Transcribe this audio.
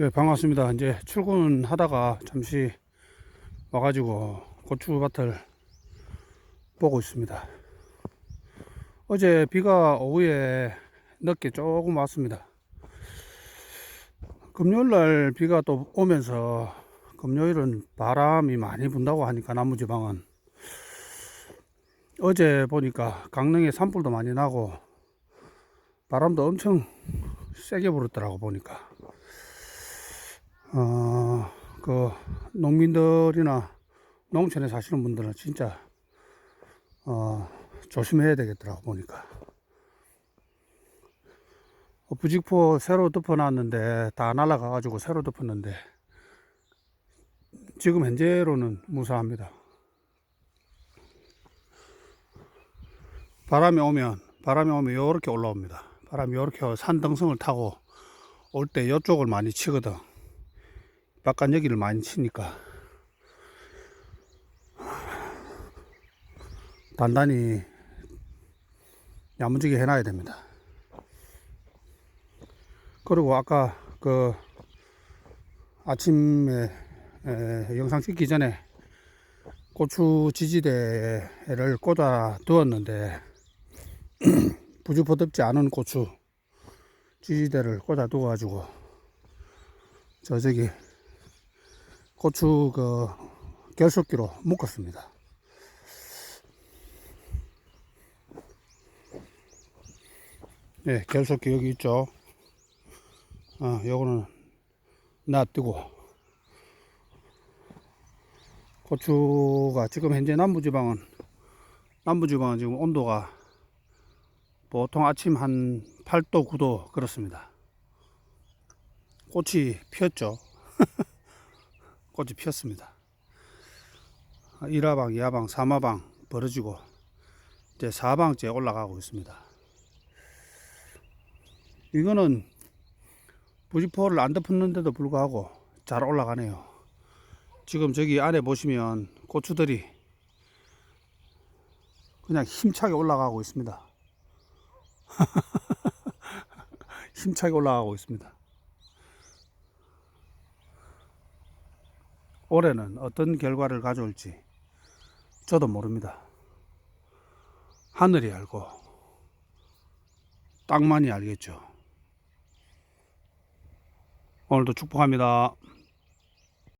예, 반갑습니다. 이제 출근하다가 잠시 와가지고 고추밭을 보고 있습니다. 어제 비가 오후에 늦게 조금 왔습니다. 금요일 날 비가 또 오면서 금요일은 바람이 많이 분다고 하니까 남부지방은 어제 보니까 강릉에 산불도 많이 나고 바람도 엄청 세게 불었더라고 보니까 어, 그 농민들이나 농촌에 사시는 분들은 진짜 어, 조심해야 되겠더라고 보니까 어, 부직포 새로 덮어놨는데 다 날아가 가지고 새로 덮었는데 지금 현재로는 무사합니다. 바람이 오면 바람이 오면 요렇게 올라옵니다. 바람이 요렇게 산등성을 타고 올 때 이쪽을 많이 치거든. 바깥 여기를 많이 치니까 단단히 야무지게 해놔야 됩니다. 그리고 아까 그 아침에 에, 영상 찍기 전에 고추 지지대를 꽂아 두었는데 부주포덥지 않은 고추 지지대를 꽂아 두어가지고 저 저기 고추 그 결속기로 묶었습니다. 네, 결속기 여기 있죠. 어, 요거는 놔두고 고추가 지금 현재 남부지방은 남부지방은 지금 온도가 보통 아침 한 8도 9도 그렇습니다. 꽃이 피었죠. 꽃이 피었습니다. 1화방, 2화방, 3화방 벌어지고 이제 4방째 올라가고 있습니다. 이거는 부지포를 안 덮었는데도 불구하고 잘 올라가네요. 지금 저기 안에 보시면 고추들이 그냥 힘차게 올라가고 있습니다. 힘차게 올라가고 있습니다. 올해는 어떤 결과를 가져올지 저도 모릅니다. 하늘이 알고 땅만이 알겠죠. 오늘도 축복합니다.